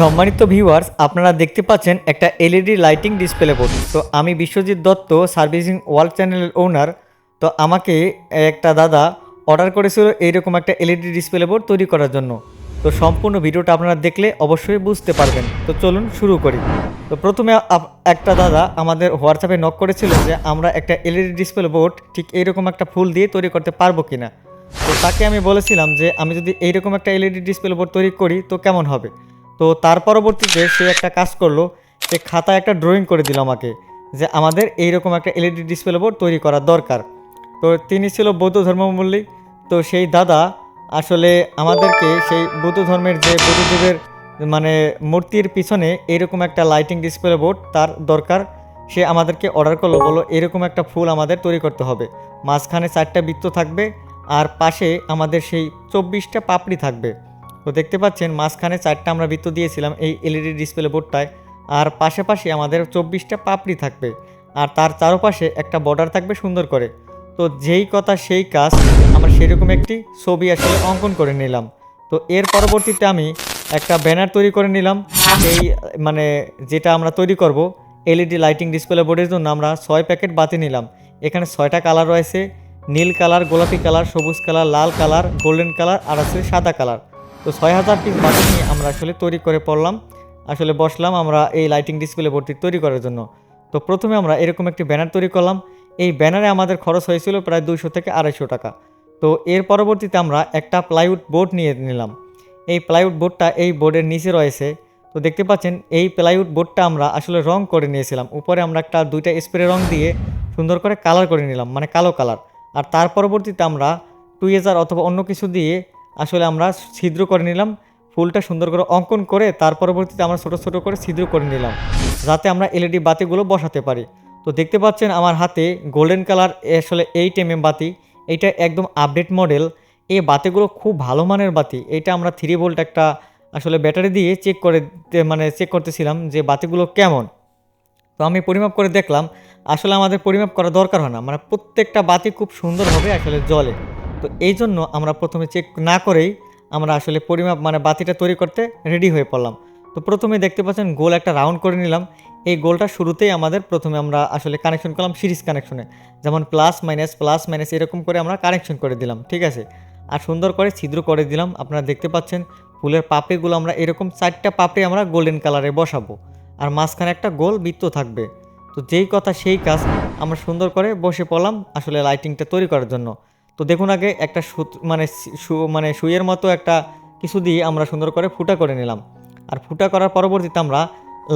সম্মানিত ভিউয়ার্স আপনারা দেখতে পাচ্ছেন একটা এলইডি লাইটিং ডিসপ্লে বোর্ড তো আমি বিশ্বজিৎ দত্ত সার্ভিসিং ওয়ার্ল্ড চ্যানেলের ওনার তো আমাকে একটা দাদা অর্ডার করেছিল এইরকম একটা এলইডি ডিসপ্লে বোর্ড তৈরি করার জন্য। তো সম্পূর্ণ ভিডিওটা আপনারা দেখলে অবশ্যই বুঝতে পারবেন। তো চলুন শুরু করি। তো প্রথমে একটা দাদা আমাদের হোয়াটসঅ্যাপে নক করেছিল যে, আমরা একটা এলইডি ডিসপ্লে বোর্ড ঠিক এইরকম একটা ফুল দিয়ে তৈরি করতে পারব কিনা? তো তাকে আমি বলেছিলাম যে, আমি যদি এইরকম একটা এলইডি ডিসপ্লে বোর্ড তৈরি করি, তো কেমন হবে? তো তার পরবর্তীতে সে একটা কাজ করল, সে খাতায় একটা ড্রয়িং করে দিল আমাকে যে আমাদের এইরকম একটা এলইডি ডিসপ্লে বোর্ড তৈরি করা দরকার। তো তিনি ছিল বৌদ্ধ ধর্মাবলম্বী তো সেই দাদা আসলে আমাদেরকে সেই বৌদ্ধ ধর্মের যে বৌদ্ধদেবের মানে মূর্তির পিছনে এরকম একটা লাইটিং ডিসপ্লে বোর্ড তার দরকার। সে আমাদেরকে অর্ডার করল বলো এরকম একটা ফুল আমাদের তৈরি করতে হবে। মাঝখানে চারটা বৃত্ত থাকবে, আর পাশে আমাদের সেই চব্বিশটা পাপড়ি থাকবে। তো দেখতে পাচ্ছেন মাঝখানে চারটা আমরা বৃত্ত দিয়েছিলাম এই এলইডি ডিসপ্লে বোর্ডটায়। আর পাশাপাশি আমাদের চব্বিশটা পাপড়ি থাকবে। আর তার চারপাশে একটা বর্ডার থাকবে সুন্দর করে। তো যেই কথা সেই কাজ আমরা সেরকম একটি ছবি আসলে অঙ্কন করে নিলাম। তো এর পরবর্তীতে আমি একটা ব্যানার তৈরি করে নিলাম। এই মানে যেটা আমরা তৈরি করব, এলইডি লাইটিং ডিসপ্লে বোর্ডের জন্য আমরা ছয় প্যাকেট বাতি নিলাম। এখানে ছয়টা কালার রয়েছে। নীল কালার গোলাপি কালার সবুজ কালার লাল কালার গোল্ডেন কালার আর আছে সাদা কালার তো ছয় হাজার পিস বাতি নিয়ে আমরা আসলে তৈরি করে পড়লাম। আসলে বসলাম আমরা এই লাইটিং ডিসপ্লে বোর্ডটি তৈরি করার জন্য। তো প্রথমে আমরা এরকম একটি ব্যানার তৈরি করলাম। এই ব্যানারে আমাদের খরচ হয়েছিল প্রায় দুইশো থেকে আড়াইশো টাকা। তো এর পরবর্তীতে আমরা একটা প্লাইউড বোর্ড নিয়ে নিলাম। এই প্লাইউড বোর্ডটা এই বোর্ডের নিচে রয়েছে। তো দেখতে পাচ্ছেন, এই প্লাইউড বোর্ডটা আমরা আসলে রং করে নিয়েছিলাম। উপরে আমরা একটা দুইটা স্প্রে রং দিয়ে সুন্দর করে কালার করে নিলাম মানে কালো কালার আর তার পরবর্তীতে আমরা টুয়েজার অথবা অন্য কিছু দিয়ে আসলে আমরা ছিদ্র করে নিলাম, ফুলটা সুন্দর করে অঙ্কন করে তার পরবর্তীতে আমরা ছোটো ছোটো করে ছিদ্র করে নিলাম, যাতে আমরা এলইডি বাতিগুলো বসাতে পারি। তো দেখতে পাচ্ছেন আমার হাতে গোল্ডেন কালার আসলে এইট এম এম বাতি এইটা একদম আপডেট মডেল। এই বাতিগুলো খুব ভালো মানের বাতি এইটা আমরা থ্রি ভোল্ট একটা আসলে ব্যাটারি দিয়ে চেক করে মানে চেক করতেছিলাম যে বাতিগুলো কেমন। তো আমি পরিমাপ করে দেখলাম, আসলে আমাদের পরিমাপ করা দরকার হয় না মানে প্রত্যেকটা বাতি খুব সুন্দরভাবে আসলে জ্বলে তো এই জন্য আমরা প্রথমে চেক না করেই আমরা আসলে পরিমাপ মানে বাতিটা তৈরি করতে রেডি হয়ে পড়লাম। তো প্রথমে দেখতে পাচ্ছেন গোল একটা রাউন্ড করে নিলাম। এই গোলটা শুরুতেই আমাদের প্রথমে আমরা আসলে কানেকশন করলাম সিরিজ কানেকশনে যেমন প্লাস মাইনাস প্লাস মাইনাস এরকম করে আমরা কানেকশন করে দিলাম, ঠিক আছে? আর সুন্দর করে ছিদ্র করে দিলাম। আপনারা দেখতে পাচ্ছেন ফুলের পাপড়িগুলো আমরা এরকম চারটা পাপড়ি আমরা গোল্ডেন কালারে বসাবো। আর মাঝখানে একটা গোল বৃত্ত থাকবে। তো যেই কথা সেই কাজ আমরা সুন্দর করে বসে পড়লাম আসলে লাইটিংটা তৈরি করার জন্য। তো দেখুন আগে একটা মানে মানে সুইয়ের মতো একটা কিছু দিয়ে আমরা সুন্দর করে ফুটা করে নিলাম। আর ফুটা করার পরবর্তীতে আমরা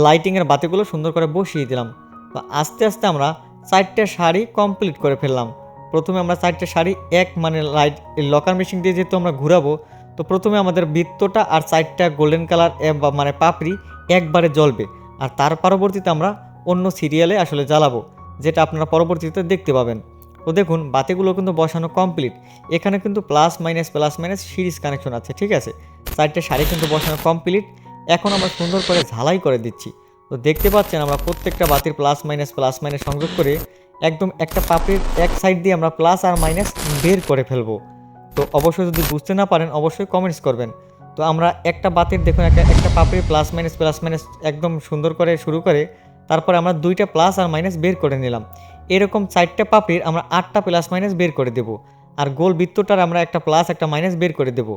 লাইটিংয়ের বাতিগুলো সুন্দর করে বসিয়ে দিলাম। তো আস্তে আস্তে আমরা চারটে শাড়ি কমপ্লিট করে ফেললাম। প্রথমে আমরা চারটে শাড়ি এক মানে লাইট লকার মেশিন দিয়ে যেহেতু আমরা ঘুরাবো, তো প্রথমে আমাদের বৃত্তটা আর চারটা গোল্ডেন কালার মানে পাপড়ি একবারে জ্বলবে। আর তার পরবর্তীতে আমরা অন্য সিরিয়ালে আসলে জ্বালাবো, যেটা আপনারা পরবর্তীতে দেখতে পাবেন। তো দেখুন, বাতিগুলো কিন্তু বসানো কমপ্লিট এখানে কিন্তু plus minus plus minus series connection আছে, ঠিক আছে? চারটে শাড়ি কিন্তু বসানো কমপ্লিট এখন আমরা সুন্দর করে ঝালাই করে দিচ্ছি। তো দেখতে পাচ্ছেন আমরা প্রত্যেকটা বাতির প্লাস মাইনাস প্লাস মাইনাস সংযোগ করে একদম একটা পাপড়ির এক সাইড দিয়ে আমরা প্লাস আর মাইনাস বের করে ফেলব। তো অবশ্যই যদি বুঝতে না পারেন, অবশ্যই কমেন্টস করবেন। তো আমরা একটা বাতির দেখুন, একটা একটা পাপড়ি প্লাস মাইনাস প্লাস মাইনাস একদম সুন্দর করে শুরু করে তারপরে আমরা দুইটা প্লাস আর মাইনাস বের করে নিলাম। এরকম চারটা পাপড়ির আমরা আটটা প্লাস মাইনাস বের করে দেব। আর গোল বৃত্তটার আমরা একটা প্লাস একটা মাইনাস বের করে দেব।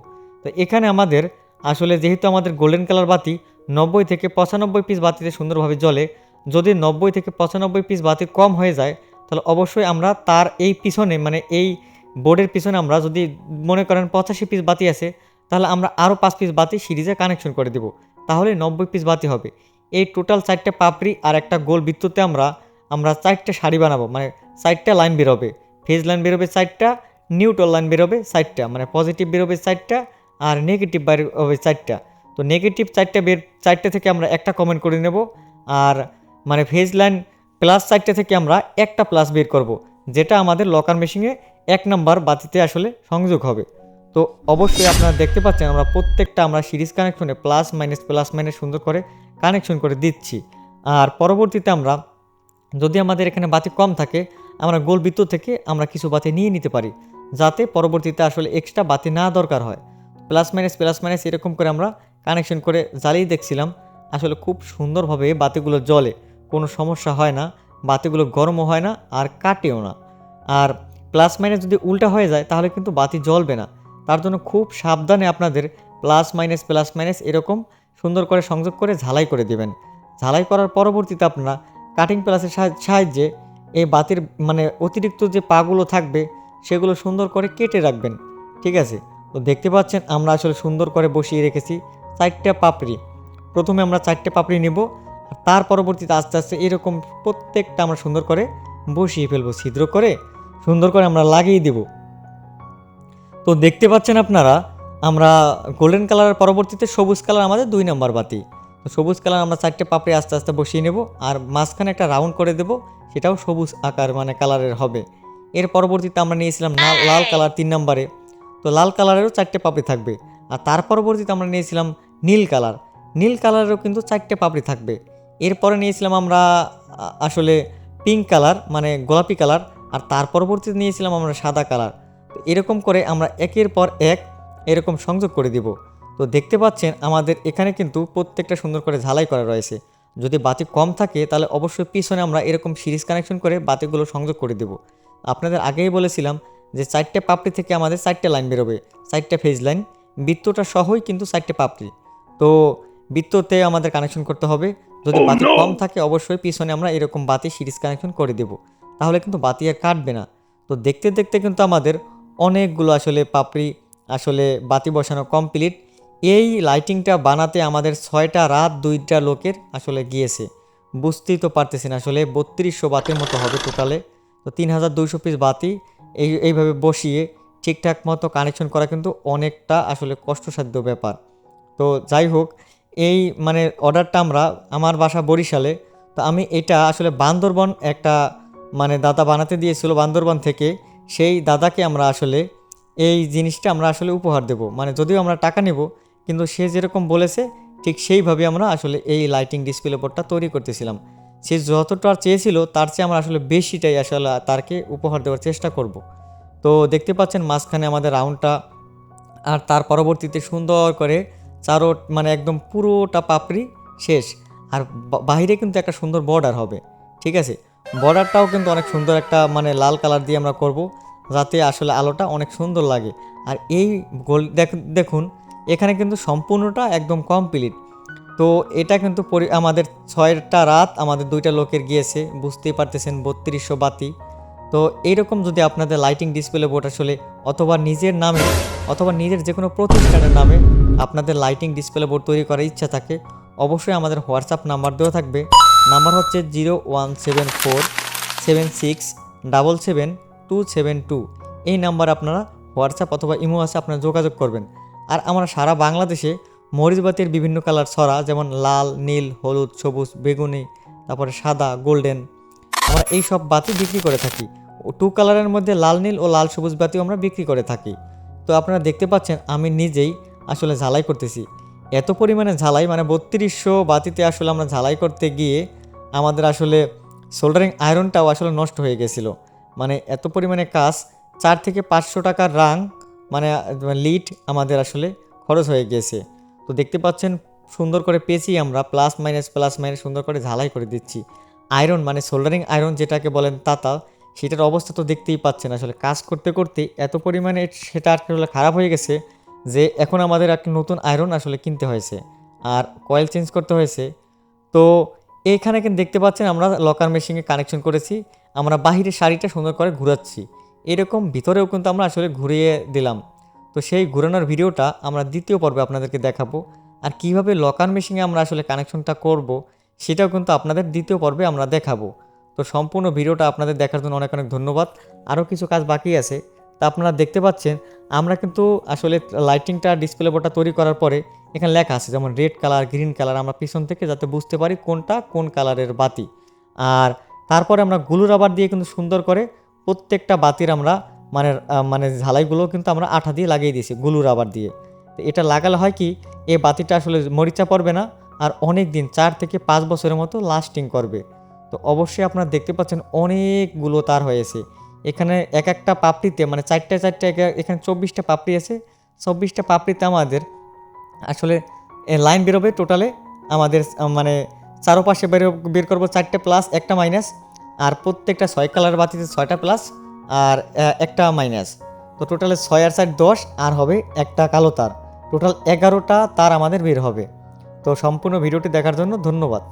তো এখানে আমাদের আসলে যেহেতু আমাদের গোল্ডেন কালার বাতি নব্বই থেকে পঁচানব্বই পিস বাতিতে সুন্দরভাবে জ্বলে, যদি নব্বই থেকে পঁচানব্বই পিস বাতি কম হয়ে যায়, তাহলে অবশ্যই আমরা তার এই পিছনে মানে এই বোর্ডের পিছনে আমরা যদি মনে করেন পঁচাশি পিস বাতি আছে, তাহলে আমরা আরও পাঁচ পিস বাতি সিরিজে কানেকশন করে দেব। তাহলে নব্বই পিস বাতি হবে। এই টোটাল চারটে পাপড়ি আর একটা গোল বৃত্ততে আমরা আমরা চারটে শাড়ি বানাবো মানে চারটা লাইন বেরোবে। ফেজ লাইন বেরোবে চারটা নিউট্রাল লাইন বেরোবে চারটা মানে পজিটিভ বেরোবে চারটা আর নেগেটিভ বেরোবে চারটা। তো নেগেটিভ চারটা বের, চারটে থেকে আমরা একটা কমেন্ট করে নেব আর মানে ফেজ লাইন প্লাস চারটে থেকে আমরা একটা প্লাস বের করব, যেটা আমাদের লকার মেশিনে এক নাম্বার বাতিতে আসলে সংযোগ হবে। তো অবশ্যই আপনারা দেখতে পাচ্ছেন আমরা প্রত্যেকটা আমরা সিরিজ কানেকশনে প্লাস মাইনাস প্লাস মাইনাস সুন্দর করে কানেকশন করে দিচ্ছি। আর পরবর্তীতে আমরা যদি আমাদের এখানে বাতি কম থাকে, আমরা গোল বৃত্ত থেকে আমরা কিছু বাতি নিয়ে নিতে পারি, যাতে পরবর্তীতে আসলে এক্সট্রা বাতি না দরকার হয়। প্লাস মাইনাস প্লাস মাইনাস এরকম করে আমরা কানেকশন করে জ্বালিয়ে দেখছিলাম, আসলে খুব সুন্দরভাবে বাতিগুলো জ্বলে। কোনো সমস্যা হয় না, বাতিগুলো গরমও হয় না আর কাটেও না। আর প্লাস মাইনাস যদি উল্টা হয়ে যায়, তাহলে কিন্তু বাতি জ্বলবে না। তার জন্য খুব সাবধানে আপনাদের প্লাস মাইনাস প্লাস মাইনাস এরকম সুন্দর করে সংযোগ করে ঝালাই করে দেবেন। ঝালাই করার পরবর্তীতে আপনারা কাটিং প্লাসের সাহা- সাহায্যে এই বাতির মানে অতিরিক্ত যে পাগুলো থাকবে, সেগুলো সুন্দর করে কেটে রাখবেন। ঠিক আছে? তো দেখতে পাচ্ছেন আমরা আসলে সুন্দর করে বসিয়ে রেখেছি চারটে পাপড়ি। প্রথমে আমরা চারটে পাপড়ি নেব তার পরবর্তীতে আস্তে আস্তে এরকম প্রত্যেকটা আমরা সুন্দর করে বসিয়ে ফেলব, ছিদ্র করে সুন্দর করে আমরা লাগিয়ে দেব। তো দেখতে পাচ্ছেন আপনারা, আমরা গোল্ডেন কালারের পরবর্তীতে সবুজ কালার আমাদের দুই নম্বর বাতি। সবুজ কালার আমরা চারটে পাপড়ি আস্তে আস্তে বসিয়ে নেব আর মাঝখানে একটা রাউন্ড করে দেব, সেটাও সবুজ আকার মানে কালারের হবে। এর পরবর্তীতে আমরা নিয়েছিলাম লাল কালার তিন নম্বরে। তো লাল কালারেরও চারটে পাপড়ি থাকবে আর তার পরবর্তীতে আমরা নিয়েছিলাম নীল কালার। নীল কালারেরও কিন্তু চারটে পাপড়ি থাকবে। এরপরে নিয়েছিলাম আমরা আসলে পিঙ্ক কালার মানে গোলাপি কালার আর তার পরবর্তীতে নিয়েছিলাম আমরা সাদা কালার। তো এরকম করে আমরা একের পর এক এরকম সংযোগ করে দিব। তো দেখতে পাচ্ছেন আমাদের এখানে কিন্তু প্রত্যেকটা সুন্দর করে ঝালাই করা রয়েছে। যদি বাতি কম থাকে তাহলে অবশ্যই পিছনে আমরা এরকম সিরিজ কানেকশন করে বাতিগুলো সংযোগ করে দেব। আপনাদের আগেই বলেছিলাম যে চারটে পাপড়ি থেকে আমাদের চারটে লাইন বেরোবে চারটে ফেজ লাইন বৃত্তটা সহই কিন্তু চারটে পাপড়ি। তো বৃত্ততে আমাদের কানেকশন করতে হবে যদি বাতি কম থাকে অবশ্যই পিছনে আমরা এরকম বাতি সিরিজ কানেকশন করে দেব। তাহলে কিন্তু বাতি আর কাটবে না। তো দেখতে দেখতে কিন্তু আমাদের অনেকগুলো আসলে পাপড়ি আসলে বাতি বসানো কমপ্লিট এই লাইটিংটা বানাতে আমাদের ছয়টা রাত দুইটা লোকের আসলে গিয়েছে। বুঝতেই তো পারতেছেন, আসলে বত্রিশশো বাতির মতো হবে টোটালে তো তিন হাজার দুইশো পিস বাতি এই, এইভাবে বসিয়ে ঠিকঠাক মতো কানেকশন করা কিন্তু অনেকটা আসলে কষ্টসাধ্য ব্যাপার। তো যাই হোক, এই মানে অর্ডারটা আমরা আমার বাসা বরিশালে, তো আমি এটা আসলে বান্দরবন একটা মানে দাদা বানাতে দিয়েছিল বান্দরবন থেকে, সেই দাদাকে আমরা আসলে এই জিনিসটা আমরা আসলে উপহার দেব। মানে যদিও আমরা টাকা নেব কিন্তু সে যেরকম বলেছে, ঠিক সেইভাবে আমরা আসলে এই লাইটিং ডিসপ্লে বোর্ডটা তৈরি করতেছিলাম। সে যতটা চেয়েছিল, তার চেয়ে আমরা আসলে বেশিটাই আসলে তারকে উপহার দেওয়ার চেষ্টা করব। তো দেখতে পাচ্ছেন মাঝখানে আমাদের রাউন্ডটা আর তার পরবর্তীতে সুন্দর করে চারো মানে একদম পুরোটা পাপড়ি শেষ। আর বা- বাইরে কিন্তু একটা সুন্দর বর্ডার হবে, ঠিক আছে? বর্ডারটাও কিন্তু অনেক সুন্দর একটা মানে লাল কালার দিয়ে আমরা করব, যাতে আসলে আলোটা অনেক সুন্দর লাগে। আর এই গোল, দেখ- দেখুন এখানে কিন্তু সম্পূর্ণটা একদম কমপ্লিট তো এটা কিন্তু আমাদের ছয়টা রাত আমাদের দুইটা লোকের গিয়েছে, বুঝতেই পারতেছেন বত্রিশশো বাতি। তো এইরকম যদি আপনাদের লাইটিং ডিসপ্লে বোর্ড আসলে অথবা নিজের নামে, অথবা নিজের যে কোনো প্রতিষ্ঠানের নামে আপনাদের লাইটিং ডিসপ্লে বোর্ড তৈরি করার ইচ্ছা থাকে, অবশ্যই আমাদের হোয়াটসঅ্যাপ নাম্বার দেওয়া থাকবে। নাম্বার হচ্ছে zero one seven four seven six double seven two seven two. এই নাম্বার আপনারা হোয়াটসঅ্যাপ অথবা ইমো আছে, আপনারা যোগাযোগ করবেন। আর আমরা সারা বাংলাদেশে মরিচবাতির বিভিন্ন কালার ছড়া, যেমন লাল, নীল, হলুদ, সবুজ, বেগুনি, তারপরে সাদা, গোল্ডেন। আমরা এই সব বাতি বিক্রি করে থাকি। টু কালারের মধ্যে লাল, নীল ও লাল সবুজ বাতিও আমরা বিক্রি করে থাকি। তো আপনারা দেখতে পাচ্ছেন, আমি নিজেই আসলে ঝালাই করতেছি। এত পরিমাণে ঝালাই মানে বত্রিশশো বাতিতে আসলে আমরা ঝালাই করতে গিয়ে আমাদের আসলে সোল্ডারিং আয়রনটাও আসলে নষ্ট হয়ে গেছিল। মানে এত পরিমাণে কাজ, চার থেকে পাঁচশো টাকার রাং মানে লিড আমাদের আসলে খরচ হয়ে গিয়েছে। তো দেখতে পাচ্ছেন, সুন্দর করে পেয়েছি আমরা প্লাস মাইনাস প্লাস মাইনাস সুন্দর করে ঝালাই করে দিচ্ছি। আয়রন মানে সোল্ডারিং আয়রন যেটাকে বলেন তাতা, সেটার অবস্থা তো দেখতেই পাচ্ছেন আসলে। কাজ করতে করতে এত পরিমাণে সেটা আসলে খারাপ হয়ে গেছে যে এখন আমাদের একটা নতুন আয়রন আসলে কিনতে হয়েছে। আর কয়েল চেঞ্জ করতে হয়েছে। তো এইখানে কিন্তু দেখতে পাচ্ছেন আমরা লকার মেশিনে কানেকশন করেছি। আমরা বাহিরের শাড়িটা সুন্দর করে ঘুরাচ্ছি। এরকম ভিতরেও কিন্তু আমরা আসলে ঘুরিয়ে দিলাম। তো সেই ঘুরানোর ভিডিওটা আমরা দ্বিতীয় পর্বে আপনাদেরকে দেখাবো আর কীভাবে লকার মেশিনে আমরা আসলে কানেকশনটা করব সেটাও কিন্তু আপনাদের দ্বিতীয় পর্বে আমরা দেখাবো। তো সম্পূর্ণ ভিডিওটা আপনাদের দেখার জন্য অনেক অনেক ধন্যবাদ। আরও কিছু কাজ বাকি আছে। তা আপনারা দেখতে পাচ্ছেন, আমরা কিন্তু আসলে লাইটিংটা ডিসপ্লে বোর্ডটা তৈরি করার পরে এখানে লেখা আছে যেমন রেড কালার গ্রিন কালার আমরা পিছন থেকে যাতে বুঝতে পারি কোনটা কোন কালারের বাতি। আর তারপরে আমরা গুলু রাবার দিয়ে কিন্তু সুন্দর করে প্রত্যেকটা বাতির আমরা মানে মানে ঝালাইগুলো কিন্তু আমরা আঠা দিয়ে লাগিয়ে দিয়েছি, গুলু রাবার দিয়ে। তো এটা লাগালে হয় কি এই বাতিটা আসলে মরিচা পড়বে না আর অনেক দিন, চার থেকে পাঁচ বছরের মতো লাস্টিং করবে। তো অবশ্যই আপনারা দেখতে পাচ্ছেন অনেকগুলো তার হয়েছে। এখানে এক একটা পাপড়িতে মানে চারটে চারটে এখানে চব্বিশটা পাপড়ি আছে। চব্বিশটা পাপড়িতে আমাদের আসলে লাইন বেরোবে টোটালে আমাদের মানে চারোপাশে বের বের করব চারটে প্লাস একটা মাইনাস আর প্রত্যেকটা ছয় কালার বাতিতে ছয়টা প্লাস আর একটা মাইনাস তো টোটালে ছয় আর চার দশ, আর হবে একটা কালো তার। টোটাল এগারোটা তার আমাদের বের হবে। তো সম্পূর্ণ ভিডিওটি দেখার জন্য ধন্যবাদ.